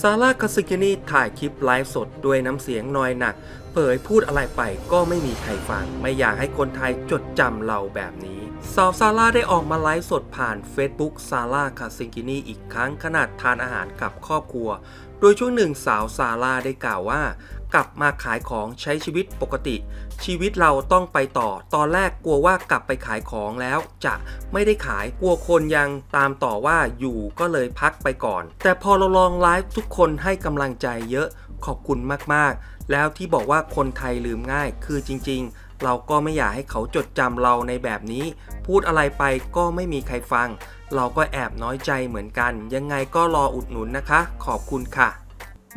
ซาร่าคาสิกินีถ่ายคลิปไลฟ์สดด้วยน้ำเสียงนอยหนัก เผยพูดอะไรไปก็ไม่มีใครฟัง ไม่อยากให้คนไทยจดจำเราแบบนี้สาวซาร่าได้ออกมาไลฟ์สดผ่าน Facebook ซาร่าคาซิกินีอีกครั้งขนาดทานอาหารกับครอบครัว โดยช่วงหนึ่งสาวซาร่าได้กล่าวว่า กลับมาขายของใช้ชีวิตปกติ ชีวิตเราต้องไปต่อ ตอนแรกกลัวว่ากลับไปขายของแล้วจะไม่ได้ขายกลัวคนยังตามต่อว่าอยู่ก็เลยพักไปก่อน แต่พอเราลองไลฟ์ทุกคนให้กำลังใจเยอะขอบคุณมากๆ แล้วที่บอกว่าคนไทยลืมง่าย คือจริง ๆ เราก็ไม่อยากให้เขาจดจำเราในแบบนี้ พูดอะไรไปก็ไม่มีใครฟัง เราก็แอบน้อยใจเหมือนกัน ยังไงก็รออุดหนุนนะคะ ขอบคุณค่ะ